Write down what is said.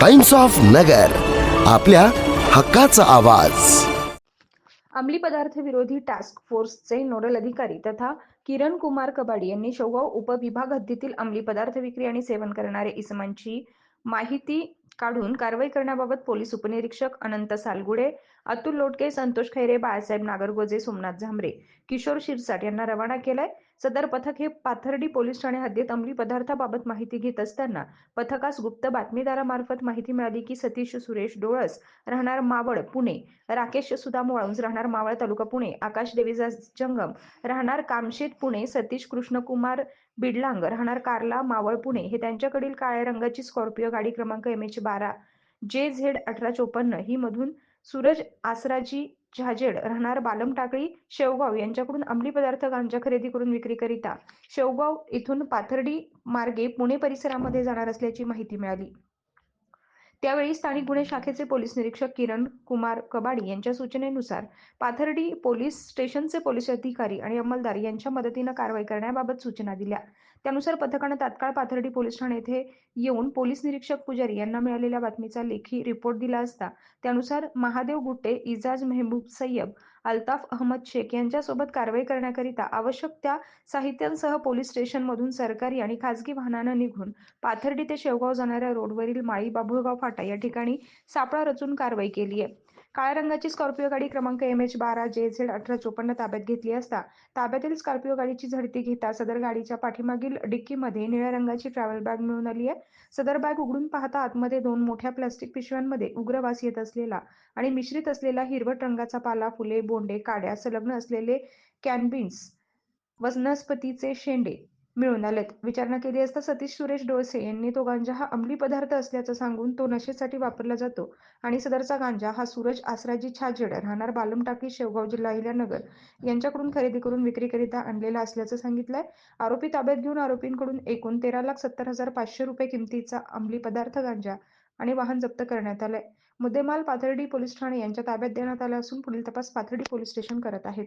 Times of नगर आपल्या हक्काचा आवाज. अंमली पदार्थ विरोधी टास्क फोर्सचे नोडल अधिकारी तथा किरण कुमार कबाडी यांनी शेवगाव उपविभाग हद्दीतील अंमली पदार्थ विक्री आणि सेवन करणारे इसमांची माहिती काढून कारवाई करण्याबाबत पोलीस उपनिरीक्षक अनंत सालगुडे अतुल लोटके संतोष खैरे बाळासाहेब नागरगोजे सोमनाथ झांबरे किशोर शिरसाट यांना रवाना केलाय. सदर पथक हे पाथर्डी पोलीस ठाणे हद्दीत अंमली पदार्थाबाबत माहिती घेत असताना पथकास गुप्त बातमीदारामार्फत माहिती मिळाली की सतीश सुरेश डोळस राहणार मावळ पुणे. राकेश सुदाम वाळुंज राहणार मावळ तालुका पुणे. आकाश देवीजा जंगम राहणार कामशेत पुणे. सतीश कृष्णकुमार बिडलांग राहणार कार्ला मावळ पुणे हे त्यांच्याकडील काळ्या रंगाची स्कॉर्पिओ गाडी क्रमांक एम एच बारा. जे झेड अठरा चोपन्न ही मधून सूरज आसराजी झाजेड राहणार बालम टाकळी शेवगाव यांच्याकडून अंमली पदार्थ गांजा खरेदी करून विक्रीकरिता. शेवगाव इथून पाथर्डी मार्गे पुणे परिसरामध्ये जाणार असल्याची माहिती मिळाली. त्यावेळी स्थानिक गुन्हे शाखेचे पोलीस निरीक्षक किरण कुमार कबाडी यांच्या सूचनेनुसार पाथर्डी पोलीस स्टेशनचे पोलीस अधिकारी आणि अंमलदार यांच्या मदतीनं कारवाई करण्याबाबत सूचना दिल्या. त्यानुसार पथकानं तात्काळ पाथर्डी पोलीस ठाणे येथे येऊन पोलीस निरीक्षक पुजारी यांना मिळालेल्या बातमीचा लेखी रिपोर्ट दिला असता त्यानुसार महादेव गुट्टे इजाज मेहबूब सय्यब अल्ताफ अहमद शेख यांच्यासोबत कारवाई करण्याकरिता आवश्यक त्या साहित्यांसह पोलीस स्टेशनमधून सरकारी आणि खासगी वाहनानं निघून पाथर्डी ते शेवगाव जाणाऱ्या रोडवरील माळी बाभुळगाव फाटा या ठिकाणी सापळा रचून कारवाई केली आहे. काळ्या रंगाची स्कॉर्पिओ गाडी क्रमांक एम एच बारा जे झेड अठरा चोपन्न ताब्यात घेतली असता ताब्यातील स्कॉर्पिओ गाडीची झडती घेता सदर गाडीच्या पाठीमागील डिक्कीमध्ये निळ्या रंगाची ट्रॅव्हल बॅग मिळून आली आहे. सदर बॅग उघडून पाहता आतमध्ये दोन मोठ्या प्लास्टिक पिशव्यांमध्ये उग्रवास येत असलेला आणि मिश्रित असलेला हिरवट रंगाचा पाला फुले बोंडे काड्या संलग्न असलेले कॅनबिन्स वनस्पतीचे शेंडे मिळून आलेत. विचारणा केली असता सतीश सुरेश डोळसे यांनी तो गांजा हा अंमली पदार्थ असल्याचं सांगून तो नशेसाठी वापरला जातो. आणि सदरचा गांजा हा सूरज आसराजी छाजेड राहणार बालम टाकी शेवगाव जिल्हा अहिल्यानगर यांच्याकडून खरेदी करून विक्रीकरिता आणलेला असल्याचं सांगितलंय. आरोपी ताब्यात घेऊन आरोपींकडून एकूण तेरा लाख सत्तर हजार पाचशे रुपये किमतीचा अंमली पदार्थ गांजा आणि वाहन जप्त करण्यात आलंय. मुद्देमाल पाथर्डी पोलीस ठाणे यांच्या ताब्यात देण्यात आला असून पुढील तपास पाथर्डी पोलीस स्टेशन करत आहेत.